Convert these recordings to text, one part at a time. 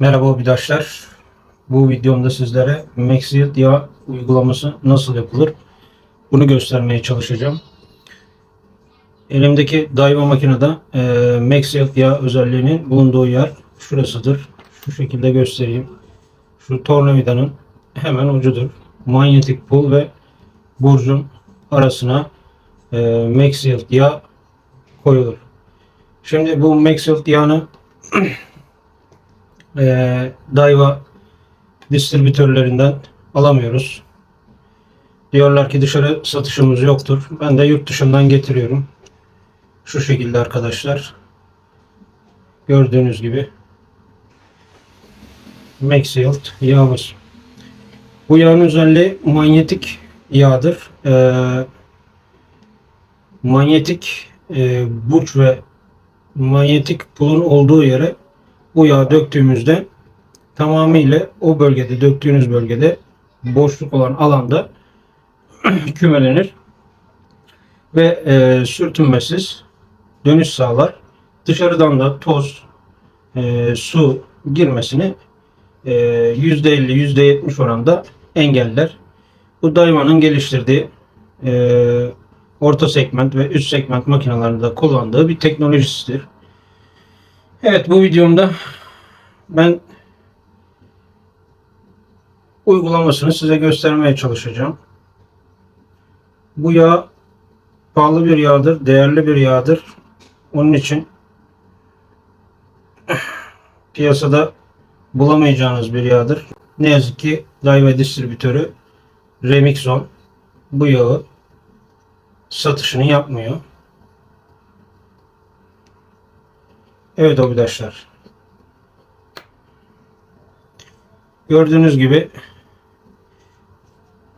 Merhaba arkadaşlar. Bu videomda sizlere Maxiat yağ uygulaması nasıl yapılır bunu göstermeye çalışacağım. Elimdeki Daiwa makinede e, Maxiat yağ özelliğinin bulunduğu yer şurasıdır. Şu şekilde göstereyim. Şu tornavidanın hemen ucudur. Manyetik pul ve burcun arasına e, Maxiat yağ koyulur. Şimdi bu Maxiat yağını e, Daiwa distribütörlerinden alamıyoruz. Diyorlar ki dışarı satışımız yoktur. Ben de yurt dışından getiriyorum. Şu şekilde arkadaşlar. Gördüğünüz gibi Maxilt yağımız. Bu yağın özelliği manyetik yağdır. Ee, manyetik e, burç ve manyetik pulun olduğu yere bu yağı döktüğümüzde tamamıyla o bölgede döktüğünüz bölgede boşluk olan alanda kümelenir ve e, sürtünmesiz dönüş sağlar. Dışarıdan da toz, e, su girmesini e, %50 %70 oranda engeller. Bu Daiwa'nın geliştirdiği e, orta segment ve üst segment makinelerinde kullandığı bir teknolojisidir. Evet bu videomda ben uygulamasını size göstermeye çalışacağım. Bu yağ pahalı bir yağdır, değerli bir yağdır. Onun için piyasada bulamayacağınız bir yağdır. Ne yazık ki Daiwa distribütörü Remixon bu yağı satışını yapmıyor. Evet arkadaşlar. Gördüğünüz gibi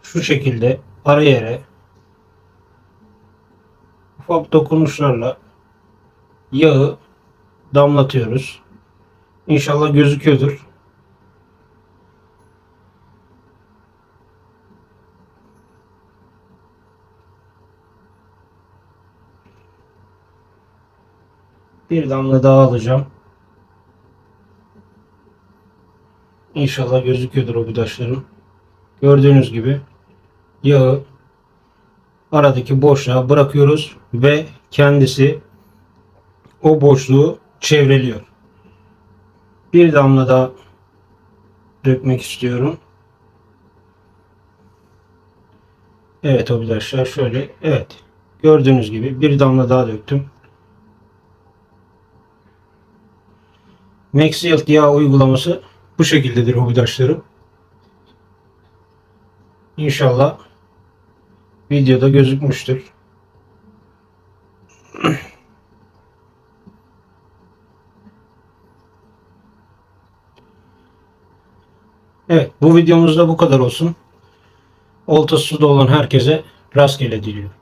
şu şekilde ara yere ufak dokunuşlarla yağı damlatıyoruz. İnşallah gözüküyordur. Bir damla daha alacağım. İnşallah gözüküyordur o budaşlarım. Gördüğünüz gibi yağı aradaki boşluğa bırakıyoruz ve kendisi o boşluğu çevreliyor. Bir damla daha dökmek istiyorum. Evet arkadaşlar şöyle evet gördüğünüz gibi bir damla daha döktüm. Maxialt yağ uygulaması bu şekildedir hobidaşlarım. İnşallah videoda gözükmüştür. Evet bu videomuzda bu kadar olsun. Oltası da olan herkese rastgele diliyorum.